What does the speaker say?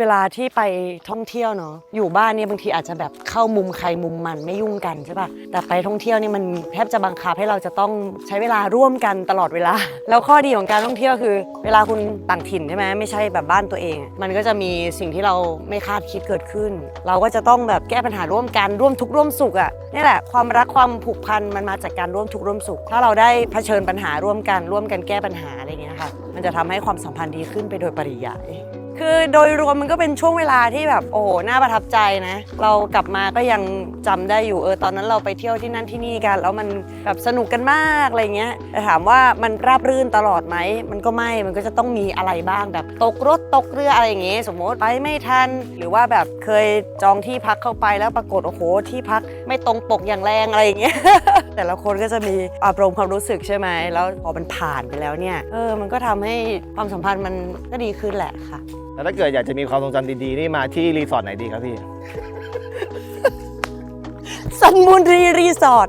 เวลาที่ไปท่องเที่ยวเนาะอยู่บ้านเนี่ยบางทีอาจจะแบบเข้ามุมใครมุมมันไม่ยุ่งกันใช่ปะแต่ไปท่องเที่ยวนี่มันแทบจะบังคับให้เราจะต้องใช้เวลาร่วมกันตลอดเวลา แล้วข้อดีของการท่องเที่ยวคือ เวลาคุณต่างถิ่นใช่ไหมไม่ใช่แบบบ้านตัวเอง มันก็จะมีสิ่งที่เราไม่คาดคิดเกิดขึ้น เราก็จะต้องแบบแก้ปัญหาร่วมกันร่วมทุกข์ร่วมสุขอะ่ะนี่แหละความรักความผูกพันมันมาจากการร่วมทุกข์ร่วมสุข ถ้าเราได้เผชิญปัญหาร่วมกันร่วมกันแก้ปัญหาอะไรอย่างเงี้ยค่ะมันจะทำให้ความสัมพันธ์ดีขึ้นไปโดยปริยาย คือโดยรวมมันก็เป็นช่วงเวลาที่แบบโอ้โหน่าประทับใจนะ เรากลับมาก็ยังจำได้อยู่เออตอนนั้นเราไปเที่ยวที่นั่นที่นี่กัน แล้วมันแบบสนุกกันมากอะไรเงี้ยแต่ถามว่ามันราบรื่นตลอดไหมมันก็ไม่มันก็จะต้องมีอะไรบ้างแบบตกรถตกเรืออะไรอย่างเงี้ยสมมติไปไม่ทัน หรือว่าแบบเคยจองที่พักเข้าไปแล้วปรากฏโอ้โหที่พักไม่ตรงปกอย่างแรงอะไรอย่างเงี้ย แต่ละคนก็จะมีอารมณ์ความรู้สึกใช่ไหมแล้วพอมันผ่านไปแล้วเนี่ยเออมันก็ทำให้ความสัมพันธ์มันก็ดีขึ้นแหละค่ะ แล้วถ้าเกิดอยากจะมีความทรงจำดีๆนี่มาที่รีสอร์ทไหนดีครับพี่ซันมูนรีรีสอร์ท